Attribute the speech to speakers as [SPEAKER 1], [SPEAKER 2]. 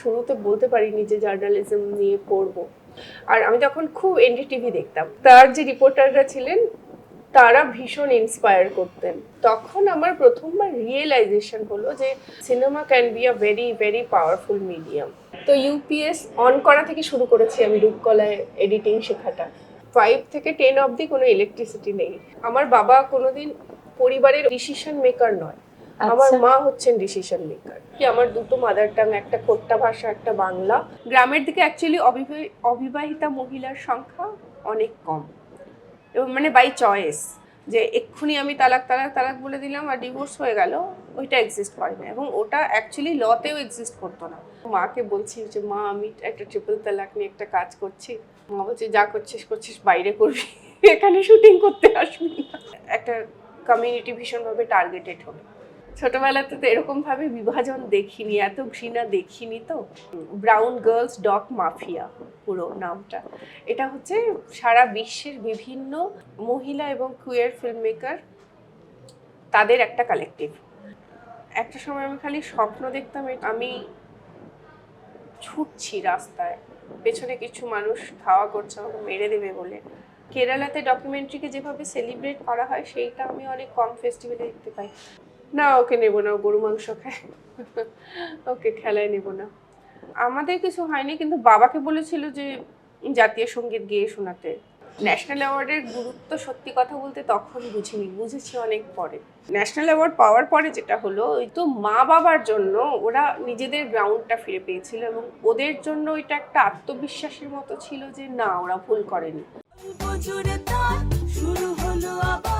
[SPEAKER 1] শুরুতে বলতে পারিনি যে জার্নালিজম নিয়ে পড়ব। আর আমি তখন খুব এনডিটিভি দেখতাম। তার যে রিপোর্টাররা ছিলেন, তারা ভীষণ ইন্সপায়ার করতেন। তখন আমার প্রথমবার রিয়েলাইজেশন হলো যে cinema can be a very very powerful medium তো ইউপিএস অন করা থেকে শুরু করেছি আমি রূপকলায় এডিটিং শেখাটা। ফাইভ থেকে টেন অবধি কোনো ইলেকট্রিসিটি নেই। আমার বাবা কোনোদিন পরিবারের ডিসিশন মেকার নয়। আমার মা হচ্ছেন ডিসিশন মেকার কি আমার দুটো মাদার টাং একটা খোট্টা ভাষা একটা বাংলা। গ্রামের দিকে অ্যাকচুয়ালি অবিবাহিতা মহিলার সংখ্যা অনেক কম। এবং মানে বাই চয়েস যে এক্ষুনি আমি তালাক তালাক তালাক বলে দিলাম আর ডিভোর্স হয়ে গেল ওইটা এক্সিস্ট করে না। এবং ওটা অ্যাকচুয়ালি লতেও এক্সিস্ট করতো না। মাকে বলছি যে মা আমি একটা ট্রিপল তালাক নিয়ে একটা কাজ করছি। মা বলছে যা করছিস করছিস বাইরে করবি। এখানে শুটিং করতে আসবি একটা কমিউনিটি ভীষণভাবে টার্গেটেড হবে। ছোটবেলাতে তো এরকম ভাবে বিভাজন দেখিনি, এত ঘৃণা দেখিনি তো। ব্রাউন গার্লস ডগ মাফিয়া পুরো নামটা। এটা হচ্ছে সারা বিশ্বের বিভিন্ন মহিলা এবং কুয়ার ফিল্ম মেকার তাদের একটা কালেকটিভ একটা সময় আমি খালি স্বপ্ন দেখতাম আমি ছুটছি রাস্তায়, পেছনে কিছু মানুষ ধাওয়া করছে আমাকে মেরে দেবে বলে। কেরালাতে ডকুমেন্টারিকে যেভাবে সেলিব্রেট করা হয়, সেইটা আমি অনেক কম ফেস্টিভ্যালে দেখতে পাই। না, ওকে নেব না, ও গরু মাংস খায়। ওকে খেলায় নেব না। আমাদের কিছু হয়নি, কিন্তু বাবাকে বলেছিল যে জাতীয় সংগীত গেয়ে শোনাতে। ন্যাশনাল অ্যাওয়ার্ডের গুরুত্ব সত্যি কথা বলতে তখন বুঝিনি, বুঝেছি অনেক পরে। ন্যাশনাল অ্যাওয়ার্ড পাওয়ার পরে যেটা হলো, ওই তো মা বাবার জন্য ওরা নিজেদের গ্রাউন্ডটা ফিরে পেয়েছিল এবং ওদের জন্য এটা একটা আত্মবিশ্বাসের মতো ছিল যে না, ওরা ভুল করেনি।
[SPEAKER 2] শুরু হলো আবার